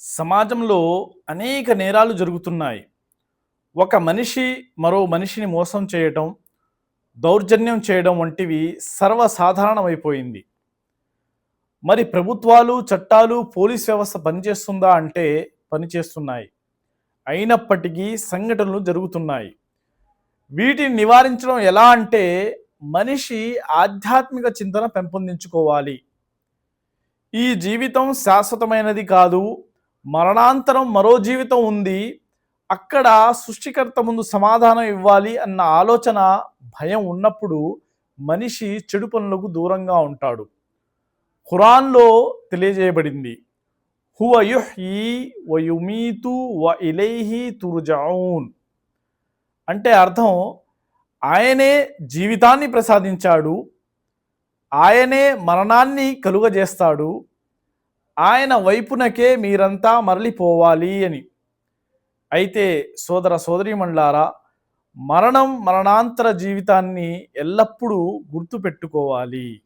సమాజంలో అనేక నేరాలు జరుగుతున్నాయి. ఒక మనిషి మరో మనిషిని మోసం చేయటం దౌర్జన్యం చేయడం వంటివి సర్వసాధారణమైపోయింది. మరి ప్రభుత్వాలు చట్టాలు పోలీస్ వ్యవస్థ పనిచేస్తుందా అంటే పనిచేస్తున్నాయి. అయినప్పటికీ సంఘటనలు జరుగుతున్నాయి. వీటిని నివారించడం ఎలా అంటే మనిషి ఆధ్యాత్మిక చింతన పెంపొందించుకోవాలి. ఈ జీవితం శాశ్వతమైనది కాదు మరణాంతరం మరో జీవితం ఉంది. అక్కడ సృష్టికర్త ముందు సమాధానం ఇవ్వాలి అన్న ఆలోచన భయం ఉన్నప్పుడు మనిషి చెడు పనులకు దూరంగా ఉంటాడు. ఖురాన్లో తెలియజేయబడింది. హువ యుహ్యి వ యుమీతు వ ఇలైహి తురుజౌన్ అంటే అర్థం ఆయనే జీవితాన్ని ప్రసాదించాడు ఆయనే మరణాన్ని కలుగజేస్తాడు ఆయన వైపునకే మీరంతా మరలిపోవాలి అని. అయితే సోదర సోదరీమణులారా మరణం మరణాంతర జీవితాన్ని ఎల్లప్పుడూ గుర్తుపెట్టుకోవాలి.